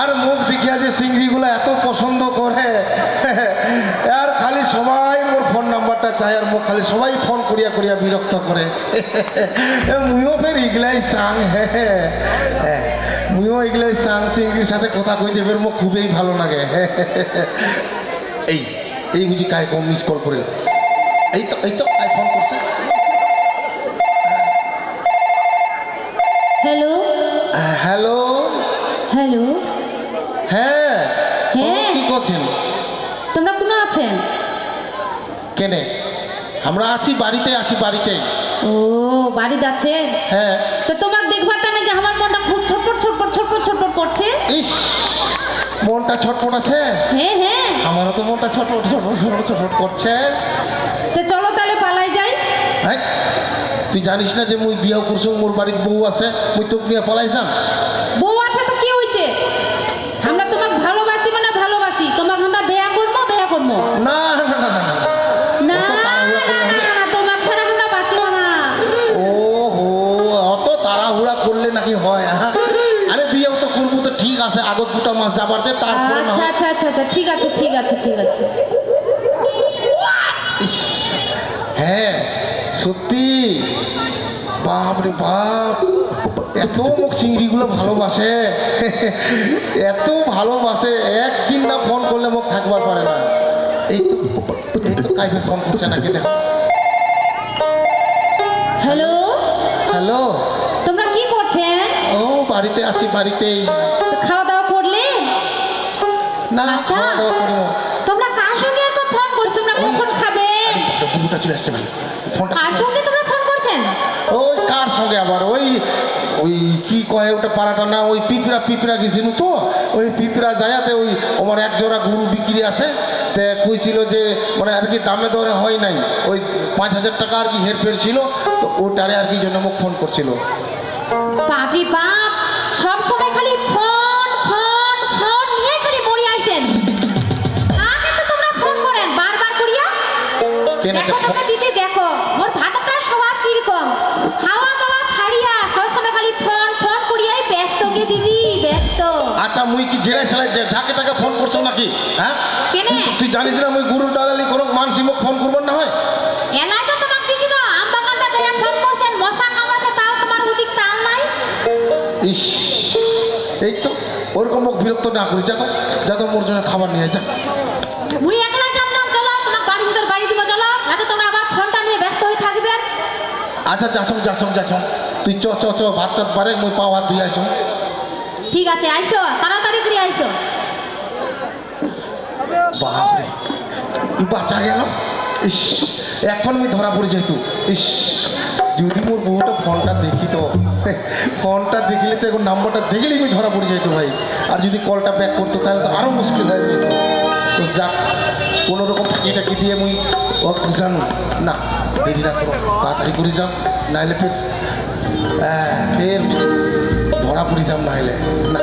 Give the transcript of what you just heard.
আর মুখ দেখিয়া যে চিংড়িগুলো এত পছন্দ করে আর খালি সবাই মোর ফোন নাম্বারটা চাই আর মোক খালি সবাই ফোন করিয়া করিয়া বিরক্ত করে। মুইও ফের ইগলাই চাং হ্যাঁ মুইও ইগলাই চাং চিংড়ির সাথে কথা কইতে ফের মোক খুবই ভালো লাগে। এই এই বুঝি কাই কম মিস কল করে এই তো এই তো কাই ফোন করছে? হ্যালো হ্যালো হ্যালো হ্যাঁ করছেন তোমরা কোনো আছেন? কেনে? আমরা আছি বাড়িতে আছি বাড়িতে। ও বাড়িতে আছেন? হ্যাঁ। তো তোমার দেখবার টানে যে আমার মনটা খুব ছটপট ছটপট ছটপট ছটপট করছে? ইস মনটা ছটপট আছে? হ্যাঁ হ্যাঁ। আমারও তো মনটা ছটপট ছটপট ছটপট ছটপট করছে। তো চলো তাহলে পালাই যাই। হ্যাঁ। তুই জানিস না যে মুই বিয়া করছ মোর বাড়ির বউ আছে মুই তোকে নিয়ে পলাই যাম আগত দুটা মাস যাবার দে তারপরে আচ্ছা আচ্ছা আচ্ছা আচ্ছা ঠিক আছে ঠিক আছে ঠিক আছে। হ্যাঁ সত্যি। বাপ রে বাপ এত মুখ চিংড়িগুলো ভালোবাসে। এত ভালোবাসে একদিন না ফোন করলে মুখ থাকবার পারে না। এই তো এই তো কাইফে ফোন করছে নাকি দেখো। হ্যালো? হ্যালো? তোমরা কি করছেন? ও বাড়িতে আছি বাড়িতেই তো খাওয়া দাওয়া করলে না। আচ্ছা। তোমরা কার সঙ্গে এত ফোন করছ? তোমরা কখন খাবে? বুবুটা চলে আসছে ভাই। ফোনটা কার সঙ্গে তোমরা ফোন করছেন? ওই কার সঙ্গে আবার? ওই ওই কি কয় ওটা পাড়াটা না? ওই পিঁপড়া পিঁপড়া গেছিল তো? ওই পিঁপড়া যায়াতে ওই আমার এক জোড়া গরু বিক্রি আছে। তে কইছিল যে মানে আর কি দামে দরে হয় নাই। ওই পাঁচ হাজার টাকা আর কি হেরফের ছিল। তো ওটারে আর কি জন্য মোক ফোন করছিল। বাপরে বাপ সব সময় খালি ফোন তোকে দিদি দেখো। মোর ভাতটা স্বভাব কীরকম? খাওয়া দাওয়া ছাড়িয়া খালি ফোন ফোন করিয়াই ব্যস্ত গে দিদি ব্যস্ত। আচ্ছা মুই কি জেরাই সেলাই তাকে ফোন করছ নাকি? হ্যাঁ? কেনে? তুই- জানিস না মুই গরুর দালালি কোনো মানসি মোক ফোন করবার না হয়? এলাই তো তোমাকে আম বাগানটা যাইয়া ফোন করছেন মশা তাও তোমার ওদিক নাই? ইস এই তো ওরকম মোক বিরক্ত না করি যা তো যা তো মোর জন্য খাবার নিয়ে যা। মুই আচ্ছা যাচং যাচং যাচং তুই চ চ চ ভাত টাত পারে মুই পাও হাত ধুই আইসং। ঠিক আছে আইসো তাড়াতাড়ি করে আইসো। বাপরে ই বাঁচা গেল। ইস এখন আমি ধরা পড়ে যেত ইস যদি মোর বউটা ফোনটা দেখি তো ফোনটা দেখলে তো এখন নাম্বারটা দেখলেই আমি ধরা পড়ে যেত ভাই। আর যদি কলটা ব্যাক করতো তাহলে তো আরও মুশকিল হয়ে যেত। তো যাক কোনো রকম ফাঁকি টাকি দিয়ে মুই ও জানো না দেরি না করো তাড়াতাড়ি করে যাও নাহলে ফের ফের ধরা পড়ে যাম নাহলে। না